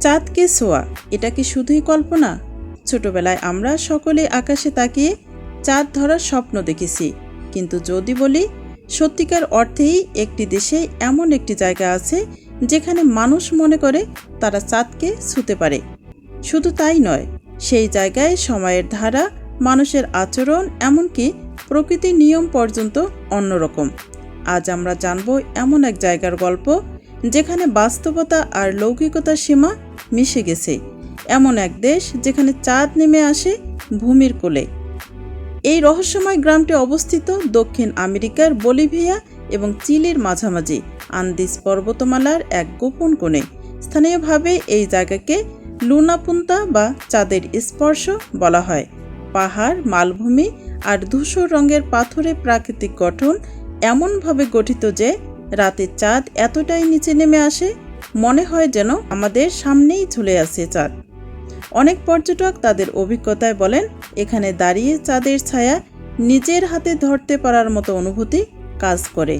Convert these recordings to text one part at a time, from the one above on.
চাঁদকে ছোঁয়া এটা কি শুধুই কল্পনা? ছোটবেলায় আমরা সকলে আকাশে তাকিয়ে চাঁদ ধরার স্বপ্ন দেখেছি। কিন্তু যদি বলি, সত্যিকার অর্থেই একটি দেশে এমন একটি জায়গা আছে যেখানে মানুষ মনে করে তারা চাঁদকে ছুতে পারে। শুধু তাই নয়, সেই জায়গায় সময়ের ধারা, মানুষের আচরণ, এমনকি প্রকৃতির নিয়ম পর্যন্ত অন্যরকম। আজ আমরা জানব এমন এক জায়গার গল্প যেখানে বাস্তবতা আর লৌকিকতার সীমা মিশে গেছে। এমন এক দেশ যেখানে চাঁদ নেমে আসে ভূমির কোলে। এই রহস্যময় গ্রামটি অবস্থিত দক্ষিণ আমেরিকার বলিভিয়া এবং চিলির মাঝামাঝি আন্দিস পর্বতমালার এক গোপন কোণে। স্থানীয়ভাবে এই জায়গাকে লুনাপুন্তা বা চাঁদের স্পর্শ বলা হয়। পাহাড়, মালভূমি আর ধূসর রঙের পাথরে প্রাকৃতিক গঠন এমনভাবে গঠিত যে রাতে চাঁদ এতটাই নিচে নেমে আসে, মনে হয় যেন আমাদের সামনেই ঝুলে আছে চাঁদ। অনেক পর্যটক তাদের অভিজ্ঞতায় বলেন, এখানে দাঁড়িয়ে চাঁদের ছায়া নিজের হাতে ধরতে পারার মতো অনুভূতি কাজ করে।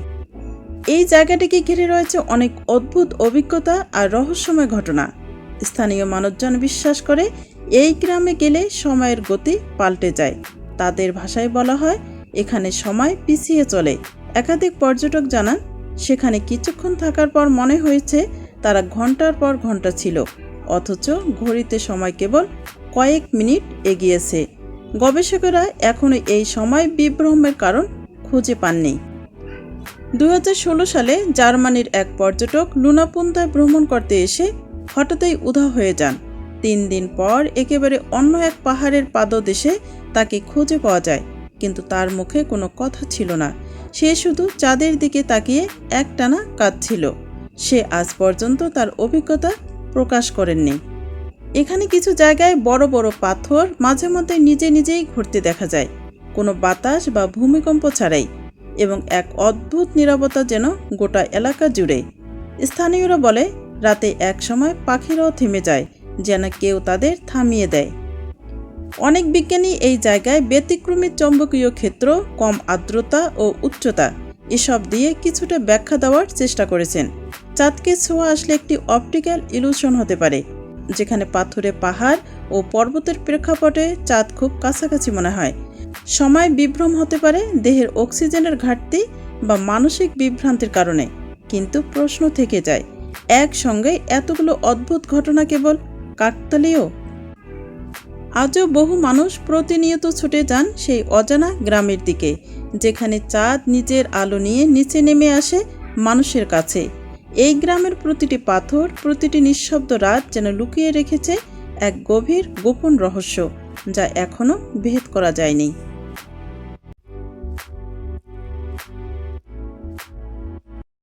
এই জায়গাটিকে ঘিরে রয়েছে অনেক অদ্ভুত অভিজ্ঞতা আর রহস্যময় ঘটনা। স্থানীয় মানুষজন বিশ্বাস করে, এই গ্রামে গেলে সময়ের গতি পাল্টে যায়। তাদের ভাষায় বলা হয়, এখানে সময় পিছিয়ে চলে। একাধিক পর্যটক জানান সেখানে কিছুক্ষণ থাকার পর মনে হয়েছে তারা ঘণ্টার পর ঘণ্টা ছিল, অথচ ঘড়িতে সময় কেবল কয়েক মিনিট এগিয়েছে। গবেষকেরা এখনও এই সময় বিভ্রমের কারণ খুঁজে পাননি। দু হাজার ষোলো সালে জার্মানির এক পর্যটক লুনাপুন্তায় ভ্রমণ করতে এসে হঠাৎই উধা হয়ে যান। তিন দিন পর একেবারে অন্য এক পাহাড়ের পাদদেশে তাকে খুঁজে পাওয়া যায়। কিন্তু তার মুখে কোনো কথা ছিল না। সে শুধু চাঁদের দিকে তাকিয়ে একটানা কাঁদছিল। সে আজ পর্যন্ত তার অভিজ্ঞতা প্রকাশ করেননি। এখানে কিছু জায়গায় বড় বড় পাথর মাঝে মধ্যে নিজে নিজেই ঘুরতে দেখা যায়। কোনো বাতাস বা ভূমিকম্প ছাড়াই। এবং এক অদ্ভুত নীরবতা যেন গোটা এলাকা জুড়ে। স্থানীয়রা বলে, রাতে এক সময় পাখিরাও থেমে যায়, যেন কেউ তাদের থামিয়ে দেয়। অনেক বিজ্ঞানী এই জায়গায় ব্যতিক্রমী চৌম্বকীয় ক্ষেত্র, কম আর্দ্রতা ও উচ্চতা, এসব দিয়ে কিছুটা ব্যাখ্যা দেওয়ার চেষ্টা করেছেন। চাঁদকে ছোঁয়া আসলে একটি অপটিক্যাল ইলুশন হতে পারে, যেখানে পাথুরে পাহাড় ও পর্বতের প্রেক্ষাপটে চাঁদ খুব কাছাকাছি মনে হয়। সময় বিভ্রম হতে পারে দেহের অক্সিজেনের ঘাটতি বা মানসিক বিভ্রান্তির কারণে, কিন্তু প্রশ্ন থেকে যায়, একসঙ্গে এতগুলো অদ্ভুত ঘটনা কেবল কাকতালীয় আজও বহু মানুষ প্রতিনিয়ত ছুটে যান সেই অজানা গ্রামের দিকে, যেখানে চাঁদ নিজের আলো নিয়ে নিচে নেমে আসে মানুষের কাছে। এই গ্রামের প্রতিটি পাথর, প্রতিটি নিঃশব্দ রাত যেন লুকিয়ে রেখেছে এক গভীর গোপন রহস্য, যা এখনও ভেদ করা যায়নি।